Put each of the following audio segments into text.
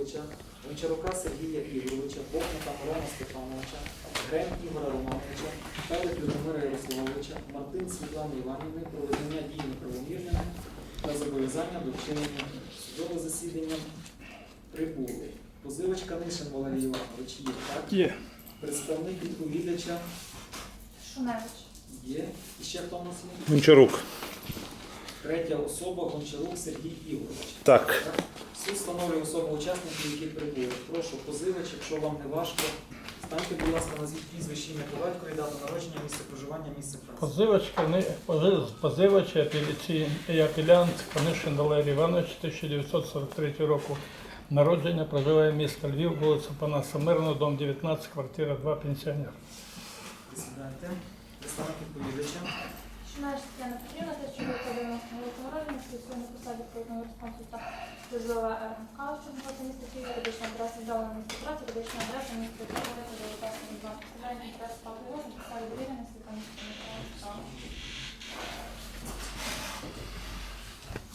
Васильовича, Гончарука Сергія Ігоровича, Бохника Мирона Степановича, Грем Ігора Романовича, Пелик Любомира Ярославовича, Мартин Світлани Іванівни про визнання дій неправомірними та зобов'язання до вчинення судове засідання прибули. Позивач Канишин Валерій Іванович є, так? Є. Представник відповідача Шуневич. є. І ще хто у нас є? Гончарук. Третя особа Гончарук Сергій Ігорович. Так. Суд встановлює особу учасників, які прибули. Прошу, позивач, якщо вам не важко, станьте, будь ласка, назвіть прізвище ім'я по батькові, дату народження, місце проживання, місце праці. Позивач, Кани- пози- позивач апеляційний і апелянт Канишин Валерій Іванович 1943 року. Народження проживає місто Львів, вулиця Панаса Мирного, дом 19, квартира 2, пенсіонер. Присідайте. Представник відповідача. Шуневич Тетяна Петрівна, те, що ви подали народження, працює на посаді респонсульта службова РМК, що знаходиться місто Київ, юридична адреса, здалена місто праці, юридична адреса, місто адреса, власне два. Спеціальний інтерес папи розум, посаді довіреності та місто Миколаївська.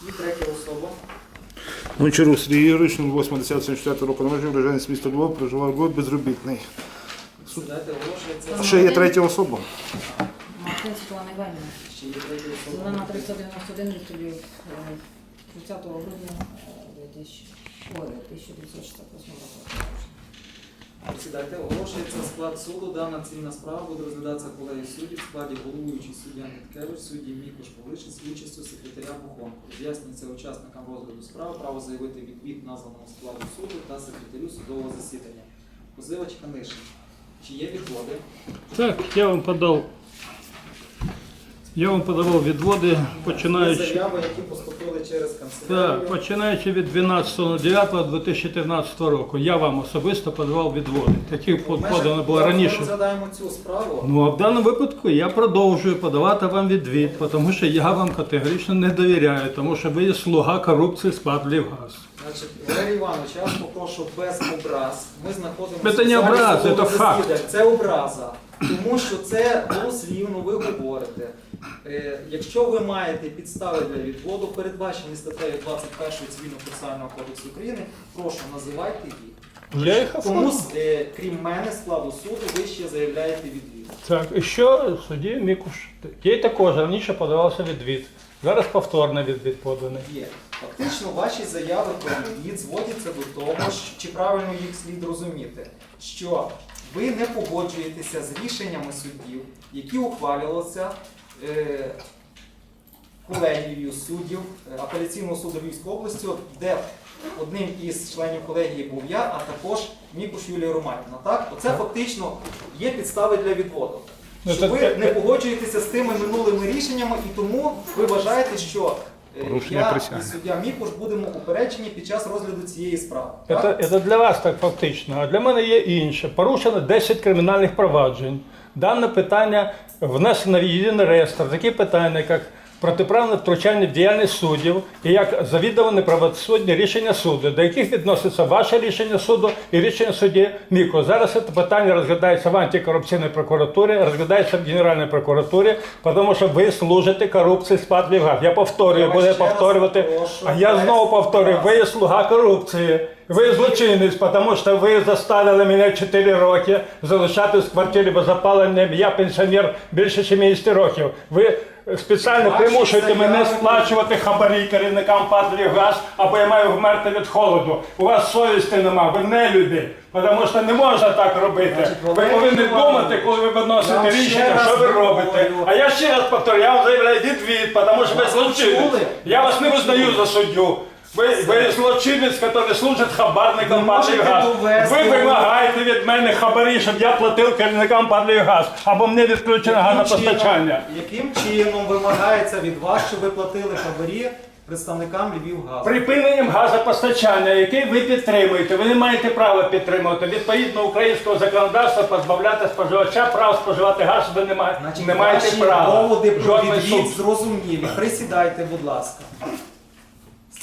І третя особа. Гончарук Сергій Юрійович, 80-74 року народження, вроженець міста Львова, проживав Львов, безробітний. Оголошується. Ще є третя особа. Світлана Іванівна. Вона 391 жителів е, 30 грудня е, 2000 ой, 1968 року. Присідайте, оголошується склад суду. Дана цивільна справа буде розглядатися колегією суддів в складі головуючий суддя Ніткевич, судді Мікош Павлишин з участю секретаря Бухонко. Роз'яснюється учасникам розгляду справи право заявити відвід названому складу суду та секретарю судового засідання. Позивач Канишин. Чи є відводи? Так, я вам подав. Я вам подавав відводи, Є починаючи. заяви, які поступили через канцелярію. Так, починаючи від 12.09.2014 року, я вам особисто подавав відводи. Межах- подано було Зараз Ми раніше. розглядаємо цю справу. Ну а в даному випадку я продовжую подавати вам відвід, тому що я вам категорично не довіряю, тому що ви є слуга корупції склад Лівгаз. Значить, Валерій Іванович, я вас попрошу без образ. Ми знаходимося Це не в залі образ, судового це факт. засідання. Це образа. Тому що це голослівно ви говорите. Е, якщо ви маєте підстави для відводу, передбачені статтею 21 Цивільного процесуального кодексу України, прошу називайте їх. Я їх Тому, е, крім мене, складу суду, ви ще заявляєте відвід. Так, і що судді Мікуш? Їй також раніше подавався відвід. Зараз повторний відвід поданий. Є. Фактично, ваші заяви про відвід зводяться до того, чи правильно їх слід розуміти, що ви не погоджуєтеся з рішеннями суддів, які ухвалювалися колегією суддів е, апеляційного суду Львівської області, де одним із членів колегії був я, а також Мікуш Юлія Романівна. Так, оце фактично є підстави для відводу. Ну, Що ви не погоджуєтеся з тими минулими рішеннями, і тому ви вважаєте, що е, я і суддя Мікуш будемо упереджені під час розгляду цієї справи. Це, це для вас так фактично, а для мене є інше. Порушено 10 кримінальних проваджень. Дане питання внесено в єдиний реєстр. Такі питання, як протиправне втручання в діяльність суддів і як завідомо неправосудні рішення суду, до яких відноситься ваше рішення суду і рішення судді Міко. Зараз це питання розглядається в антикорупційній прокуратурі, розглядається в Генеральній прокуратурі, тому що ви служите корупції спад Лівгаз. Я повторюю, буду повторювати. А я знову повторюю, ви є слуга корупції. Ви злочинець, тому що ви заставили мене 4 роки залишатись в квартирі без опалення. Я пенсіонер більше 70 років. Ви спеціально примушуєте мене сплачувати хабарі керівникам падлів газ, або я маю вмерти від холоду. У вас совісті нема, ви не люди. Тому що не можна так робити. Ви повинні думати, коли ви виносите рішення, що ви робите. А я ще раз повторю, я вам заявляю відвід, тому що ви злочинець. Я вас не визнаю за суддю. Ви, ви злочинець, який служить хабарникам «Падлівгаз». довести- Ви вимагаєте від мене хабарі, щоб я платив керівникам «Падлівгаз», або мені відключено газопостачання. Яким чином вимагається від вас, щоб ви платили хабарі представникам Львівгазу? Припиненням газопостачання, яке ви підтримуєте, ви не маєте права підтримувати. Відповідно українського законодавства позбавляти споживача прав споживати газ ви не, маєте- Значить, не маєте ваші права. доводи про відвід зрозумілі. Присідайте, будь ласка.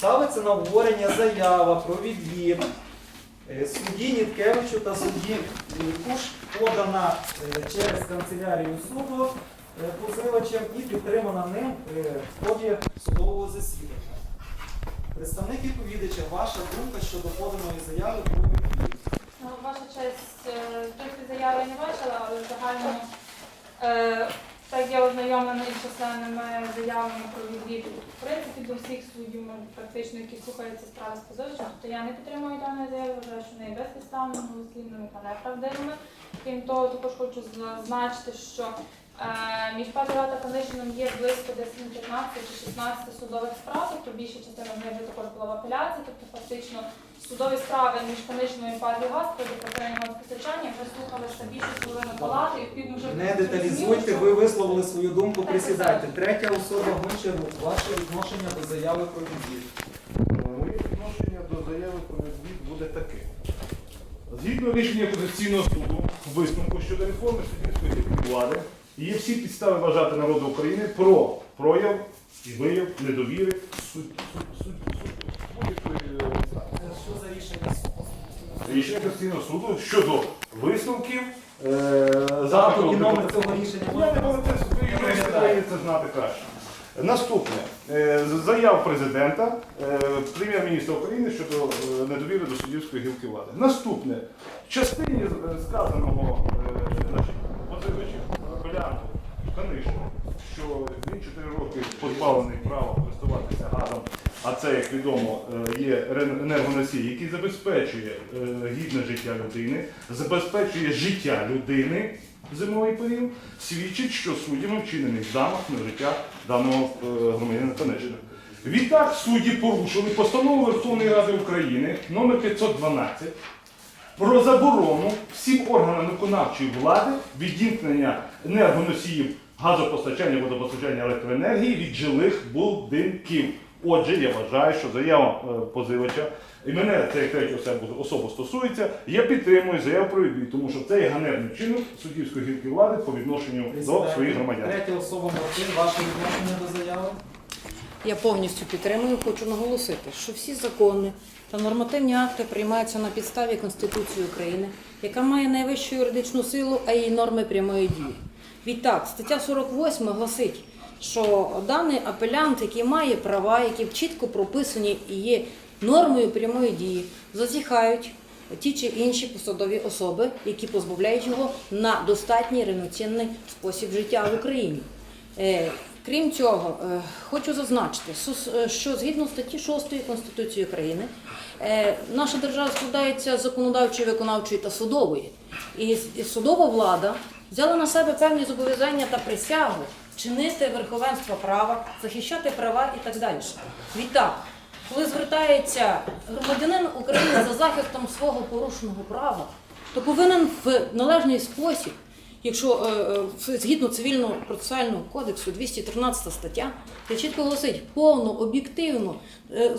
Ставиться на обговорення заява про відвід е, судді Ніткевичу та судді Куш подана е, через канцелярію суду е, позивачем і підтримана ним в ході судового засідання. Представник відповідача, ваша думка щодо поданої заяви про відвід. Ну, Ваша честь, тільки заяви не бачила, але е, так я ознайомлена із численними заявами про відвід. В принципі, до всіх суддів, практично, які слухаються справи з позовищем, то я не підтримую даної заяви, вважаю, що вони є безпідставними, голослівними та неправдивими. Крім того, також хочу зазначити, що між Патріот та Канишином є близько десь ну, 15 чи 16 судових справ, тобто більша частина з них вже також була в апеляції, тобто фактично судові справи між Канишиною і Патріот проти припинення газопостачання вже слухалися більше половини палати, і відповідно вже Не деталізуйте, ви висловили свою думку, присідайте. Третя особа Гончарук, ваше відношення до заяви про відвід. Моє відношення до заяви про відвід буде таке. Згідно рішення Конституційного суду, висновку щодо реформи суддівської влади, є всі підстави вважати народу України про прояв і вияв недовіри суд- суд- суд- суд- будь-якої інстанції. Що за рішення суду? Рішення Конституційного суду щодо висновків е, запиту і номер цього рішення Я не можу це юристи повинні це знати краще. Наступне Е, заяв президента, е, прем'єр-міністра України щодо недовіри до суддівської гілки влади. Наступне в частині сказаного е, значить, позивачів апелянту Канишу, що він 4 роки позбавлений права користуватися газом, а це, як відомо, е, є енергоносій, який забезпечує е, гідне життя людини, забезпечує життя людини в зимовий період, свідчить, що суддями вчинений замах на життя даного е, громадянина Канешина. Відтак судді порушили постанову Верховної Ради України номер 512 про заборону всім органам виконавчої влади відімкнення енергоносіїв газопостачання, водопостачання електроенергії від жилих будинків. Отже, я вважаю, що заява е, позивача, і мене це як третю особу, особу стосується, я підтримую заяву про відвід, тому що це є ганебний вчинок суддівської гілки влади по відношенню до своїх громадян. Третя особа Мартин, ваше відношення до заяви? Я повністю підтримую, хочу наголосити, що всі закони та нормативні акти приймаються на підставі Конституції України, яка має найвищу юридичну силу, а її норми прямої дії. Відтак, стаття 48 гласить, що даний апелянт, який має права, які чітко прописані і є нормою прямої дії, зазіхають ті чи інші посадові особи, які позбавляють його на достатній рівноцінний спосіб життя в Україні. Е, Крім цього, е, хочу зазначити, е, що згідно статті 6 Конституції України, наша держава складається з законодавчої, виконавчої та судової. І судова влада взяла на себе певні зобов'язання та присягу чинити верховенство права, захищати права і так далі. Відтак, коли звертається громадянин України за захистом свого порушеного права, то повинен в належний спосіб Якщо е, е, згідно цивільного процесуального кодексу 213 стаття, де чітко голосить повно, об'єктивно, е,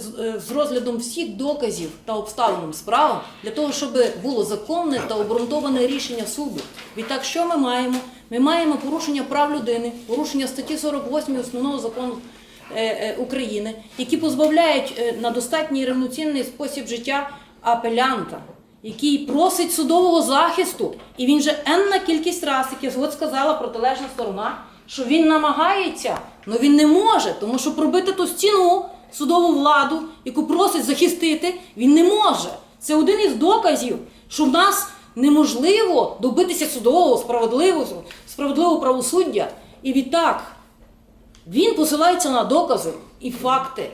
з, розглядом всіх доказів та обставин справи, для того, щоб було законне та обґрунтоване рішення суду. Відтак, що ми маємо? Ми маємо порушення прав людини, порушення статті 48 основного закону України, які позбавляють на достатній рівноцінний спосіб життя апелянта який просить судового захисту, і він же енна кількість раз, як згод сказала протилежна сторона, що він намагається, але він не може, тому що пробити ту стіну судову владу, яку просить захистити, він не може. Це один із доказів, що в нас неможливо добитися судового справедливого, справедливого правосуддя. І відтак він посилається на докази і факти.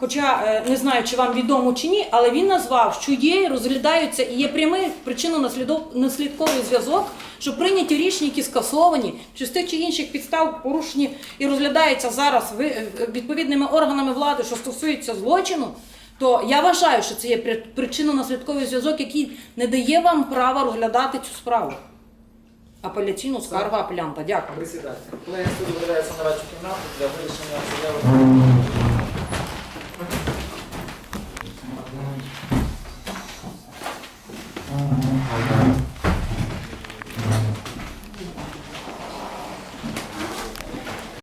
Хоча е, не знаю, чи вам відомо чи ні, але він назвав, що є, розглядаються і є прямий причинно-наслідковий зв'язок, що прийняті рішення, які скасовані, чи з тих чи інших підстав порушені і розглядаються зараз е, відповідними органами влади, що стосується злочину. То я вважаю, що це є при- причинно-наслідковий зв'язок, який не дає вам права розглядати цю справу. Апеляційну скаргу апелянта. Дякую. Присідайте. Колеги суді видається на кімнату для вирішення